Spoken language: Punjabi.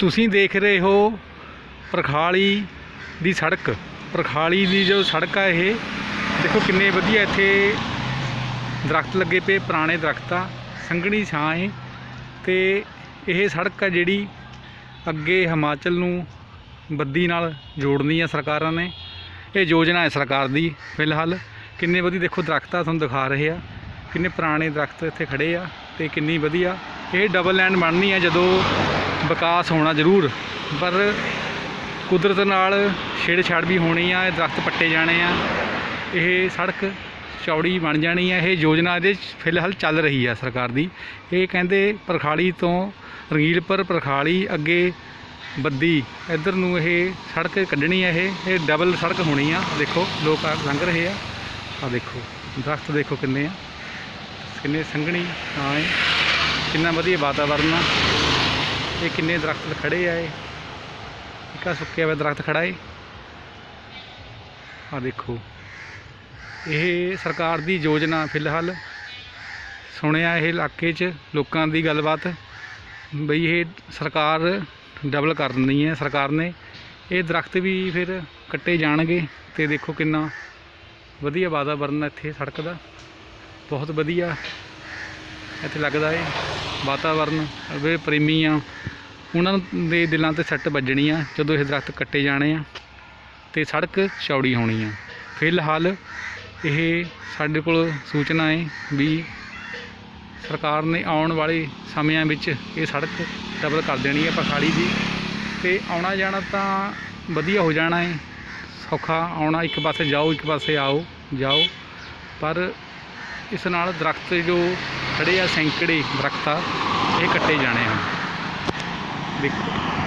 ਤੁਸੀਂ ਦੇਖ ਰਹੇ ਹੋ ਪਰਖਾਲੀ ਦੀ ਸੜਕ। ਪਰਖਾਲੀ ਦੀ ਜੋ ਸੜਕ ਆ ਇਹ, ਦੇਖੋ ਕਿੰਨੇ ਵਧੀਆ ਇੱਥੇ ਦਰਖਤ ਲੱਗੇ ਪਏ, ਪੁਰਾਣੇ ਦਰਖਤ ਆ, ਸੰਘਣੀ ਛਾਂ ਹੈ ਤੇ ਇਹ ਸੜਕ ਆ ਜਿਹੜੀ ਅੱਗੇ ਹਿਮਾਚਲ ਨੂੰ ਬੱਦੀ ਨਾਲ ਜੋੜਨੀ ਆ ਸਰਕਾਰਾਂ ਨੇ। ਇਹ ਯੋਜਨਾ ਹੈ ਸਰਕਾਰ ਦੀ, ਫਿਲਹਾਲ। ਕਿੰਨੇ ਵਧੀਆ ਦੇਖੋ ਦਰਖਤ ਆ, ਤੁਹਾਨੂੰ ਦਿਖਾ ਰਹੇ ਆ। ਕਿੰਨੇ ਪੁਰਾਣੇ ਦਰਖਤ ਇੱਥੇ ਖੜੇ ਆ ਤੇ ਕਿੰਨੀ ਵਧੀਆ। ਇਹ ਡਬਲ ਲੈਂਡ ਬਣਨੀ ਆ ਜਦੋਂ ਵਿਕਾਸ ਹੋਣਾ ਜ਼ਰੂਰ, ਪਰ ਕੁਦਰਤ ਨਾਲ ਛੇੜਛਾੜ ਵੀ ਹੋਣੀ ਆ, ਇਹ ਦਰਖਤ ਪੱਟੇ ਜਾਣੇ ਆ, ਇਹ ਸੜਕ ਚੌੜੀ ਬਣ ਜਾਣੀ ਆ, ਇਹ ਯੋਜਨਾ ਇਹਦੇ 'ਚ ਫਿਲਹਾਲ ਚੱਲ ਰਹੀ ਆ ਸਰਕਾਰ ਦੀ। ਇਹ ਕਹਿੰਦੇ ਪ੍ਰਖਾਲੀ ਤੋਂ ਰੰਗੀਲਪੁਰ ਪਰਖਾਲੀ ਅੱਗੇ ਬੱਦੀ, ਇੱਧਰ ਨੂੰ ਇਹ ਸੜਕ ਕੱਢਣੀ ਆ ਇਹ ਇਹ ਡਬਲ ਸੜਕ ਹੋਣੀ ਆ, ਦੇਖੋ ਲੋਕ ਆ ਲੰਘ ਰਹੇ ਆ। ਆ ਦੇਖੋ, ਦਰਖਤ ਦੇਖੋ ਕਿੰਨੇ ਆ, ਕਿੰਨੇ ਸੰਘਣੀ ਹਾਂ ਕਿੰਨਾ ਵਧੀਆ ਵਾਤਾਵਰਨ ਆ। ਇਹ ਕਿੰਨੇ ਦਰਖਤ ਖੜੇ ਆ ਇਹ? ਇੱਕ ਸੁੱਕਿਆ ਹੋਇਆ ਦਰਖਤ ਖੜਾ ਏ। ਆ ਦੇਖੋ। ਇਹ ਸਰਕਾਰ ਦੀ ਯੋਜਨਾ ਫਿਲਹਾਲ। ਸੁਣਿਆ ਇਹ ਇਲਾਕੇ 'ਚ ਲੋਕਾਂ ਦੀ ਗੱਲਬਾਤ ਬਈ ਇਹ ਸਰਕਾਰ ਡਬਲ ਕਰ ਦਿੰਦੀ ਹੈ ਸਰਕਾਰ ਨੇ। ਇਹ ਦਰਖਤ ਵੀ ਫਿਰ ਕੱਟੇ ਜਾਣਗੇ ਤੇ ਦੇਖੋ ਕਿੰਨਾ ਵਧੀਆ ਵਾਤਾਵਰਨ ਇੱਥੇ ਸੜਕ ਦਾ। ਬਹੁਤ ਵਧੀਆ। ਇੱਥੇ ਲੱਗਦਾ ਏ, ਵਾਤਾਵਰਨ ਜਿਹੜੇ ਪ੍ਰੇਮੀ ਆ ਉਹਨਾਂ ਦੇ ਦਿਲਾਂ ਤੇ ਸੱਟ ਵੱਜਣੀ ਆ, ਜਦੋਂ ਇਹ ਦਰਖਤ ਕੱਟੇ ਜਾਣੇ ਆ, ਤੇ ਸੜਕ ਚੌੜੀ ਹੋਣੀ ਆ। ਫਿਲਹਾਲ ਇਹ ਸਾਡੇ ਕੋਲ ਸੂਚਨਾ ਹੈ ਵੀ ਸਰਕਾਰ ਨੇ ਆਉਣ ਵਾਲੇ ਸਮਿਆਂ ਵਿੱਚ ਇਹ ਸੜਕ ਡਬਲ ਕਰ ਦੇਣੀ ਹੈ ਪਖਾਲੀ ਦੀ ਤੇ ਆਉਣਾ ਜਾਣਾ ਤਾਂ ਵਧੀਆ ਹੋ ਜਾਣਾ ਹੈ ਸੌਖਾ ਆਉਣਾ, ਇੱਕ ਪਾਸੇ ਜਾਓ, ਇੱਕ ਪਾਸੇ ਆਓ, ਜਾਓ। ਪਰ ਇਸ ਨਾਲ ਦਰਖਤ ਜੋ ਖੜੇ ਆ ਸੈਂਕੜੇ ਦਰਖਤ ਆ ਇਹ ਕੱਟੇ ਜਾਣੇ ਹਨ। ਦੇਖੋ।